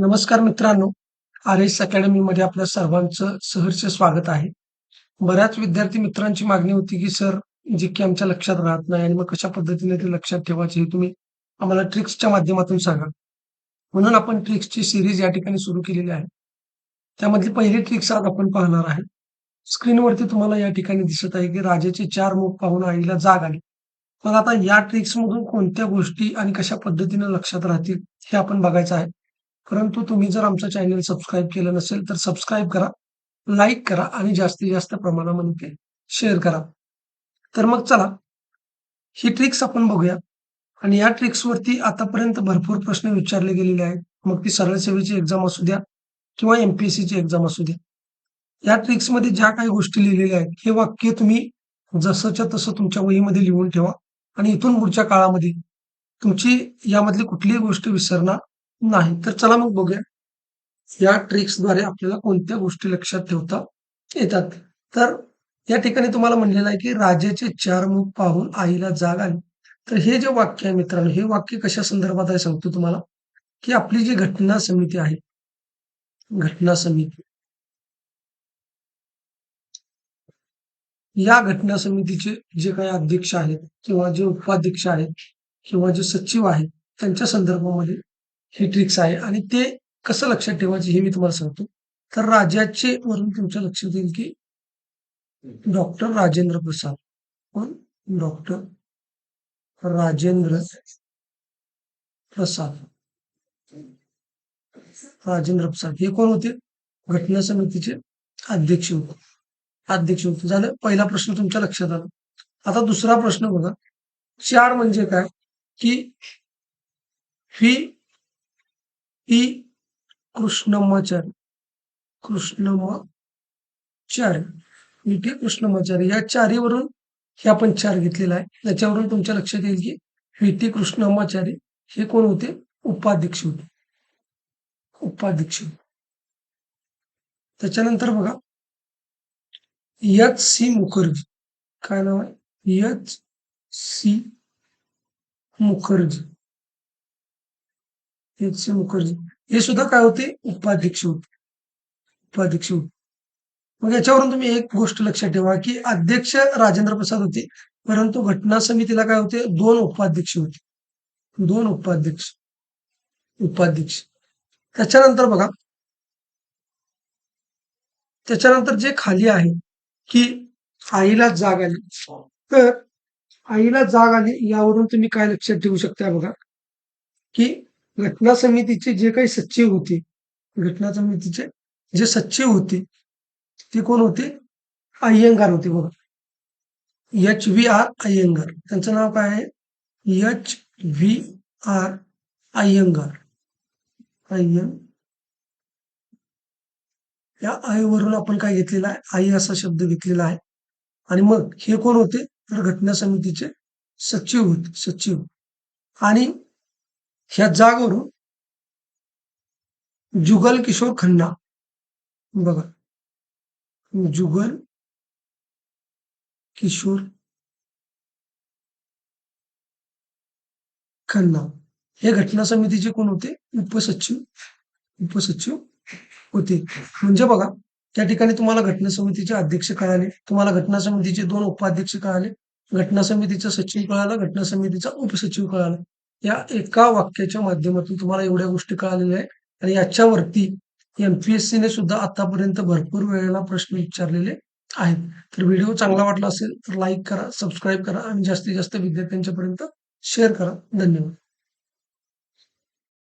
नमस्कार मित्रांनो, R S अकॅडमीमध्ये आपल्या सर्वांचं सहर्ष स्वागत आहे. बऱ्याच विद्यार्थी मित्रांची मागणी होती, की सर जे की आमच्या लक्षात राहत नाही आणि मग कशा पद्धतीने ते लक्षात ठेवायचे हे तुम्ही आम्हाला ट्रिक्सच्या माध्यमातून सांगा. म्हणून आपण ट्रिक्सची सिरीज या ठिकाणी सुरू केलेली आहे. त्यामधली पहिली ट्रिक्स आज आपण पाहणार आहे. स्क्रीनवरती तुम्हाला या ठिकाणी दिसत आहे, की राजाचे चार मुख पाहून आईला जाग आली. मग आता या ट्रिक्समधून कोणत्या गोष्टी आणि कशा पद्धतीने लक्षात राहतील हे आपण बघायचं आहे. परंतु तुम्ही जर आमचं चॅनल सबस्क्राईब केलं नसेल तर सबस्क्राईब करा, लाईक करा आणि जास्तीत जास्त प्रमाणामध्ये शेअर करा. तर मग चला, ही ट्रिक्स आपण बघूया आणि या ट्रिक्सवरती आतापर्यंत भरपूर प्रश्न विचारले गेलेले आहेत. मग ती सरळ सेवेची एक्झाम असू द्या किंवा एमपीएससीची एक्झाम असू द्या. या ट्रिक्समध्ये ज्या काही गोष्टी लिहिलेल्या आहेत, हे वाक्य तुम्ही जसंच्या तसं तुमच्या वहीमध्ये लिहून ठेवा आणि इथून पुढच्या काळामध्ये तुमची यामधली कुठलीही गोष्ट विसरणार नाही. तर चला मग बघूया. या ट्रिक्सद्वारे आपल्याला कोणत्या गोष्टी लक्षात ठेवता येतात. तर या ठिकाणी तुम्हाला म्हणलेलं आहे, की राजाचे चार मुख पाहून आईला जाग आली. तर हे जे वाक्य आहे मित्रांनो, हे वाक्य कशा संदर्भात आहे सांगतो तुम्हाला, की आपली जी घटना समिती आहे, घटना समिती या घटना समितीचे जे काही अध्यक्ष आहेत किंवा जे उपाध्यक्ष आहेत किंवा जे सचिव आहेत, त्यांच्या संदर्भामध्ये ही ट्रिक्स आहे आणि ते कसं लक्षात ठेवायचे हे मी तुम्हाला सांगतो. तर राजाचे वरून तुमच्या लक्षात येईल, की डॉक्टर राजेंद्र प्रसाद. कोण? डॉक्टर राजेंद्र प्रसाद. राजेंद्र प्रसाद हे कोण होते? घटना समितीचे अध्यक्ष होते. अध्यक्ष होते. झालं पहिला प्रश्न तुमच्या लक्षात आला. आता दुसरा प्रश्न बघा. चार म्हणजे काय? की ही ही कृष्णमाचारी कृष्णमाचारी विटी कृष्णमाचारी या चारीवरून हे आपण चार घेतलेला आहे. त्याच्यावरून तुमच्या लक्षात येईल, की व्ही कृष्णमाचारी हे कोण होते? उपाध्यक्ष होते. उपाध्यक्ष. त्याच्यानंतर बघा एच सी मुखर्जी काय नाव आहे? H C Mukherjee H Mukherjee हे सुद्धा काय होते? उपाध्यक्ष होते. उपाध्यक्ष होते. मग याच्यावरून तुम्ही एक गोष्ट लक्षात ठेवा, की अध्यक्ष राजेंद्र प्रसाद होते, परंतु घटना समितीला काय होते? दोन उपाध्यक्ष होते. दोन उपाध्यक्ष. उपाध्यक्ष. त्याच्यानंतर बघा त्याच्यानंतर जे खाली आहे, की आईला जाग आली. तर आईला जाग आली यावरून तुम्ही काय लक्षात ठेवू शकता बघा, की घटना समितीचे जे काही सचिव होते, घटना समितीचे जे सचिव होते, ते कोण होते? अय्यंगार होते बघा. H V R Iyengar. त्यांचं नाव काय आहे? H V R Iyengar. Iyengar. या आय वरून आपण काय घेतलेला आहे? आई असा शब्द घेतलेला आहे. आणि मग हे कोण होते? तर घटना समितीचे सचिव होते. सचिव. आणि ह्या जागवरून जुगल किशोर खन्ना बघा जुगल किशोर खन्ना हे घटना समितीचे कोण होते? उपसचिव उपसचिव होते. म्हणजे बघा त्या ठिकाणी तुम्हाला घटना समितीचे अध्यक्ष कळाले, तुम्हाला घटना समितीचे दोन उपाध्यक्ष कळाले, घटना समितीचा सचिव कळाला, घटना समितीचा उपसचिव कळाला. या एका वाक्याच्या माध्यमातून तुम्हाला एवढ्या गोष्टी कळालेल्या आहेत आणि याच्यावरती एमपीएससीने सुद्धा आतापर्यंत भरपूर वेळेला प्रश्न विचारलेले आहेत. तर व्हिडिओ चांगला वाटला असेल तर लाईक करा, सबस्क्राईब करा आणि जास्तीत जास्त विद्यार्थ्यांच्यापर्यंत शेअर करा. धन्यवाद.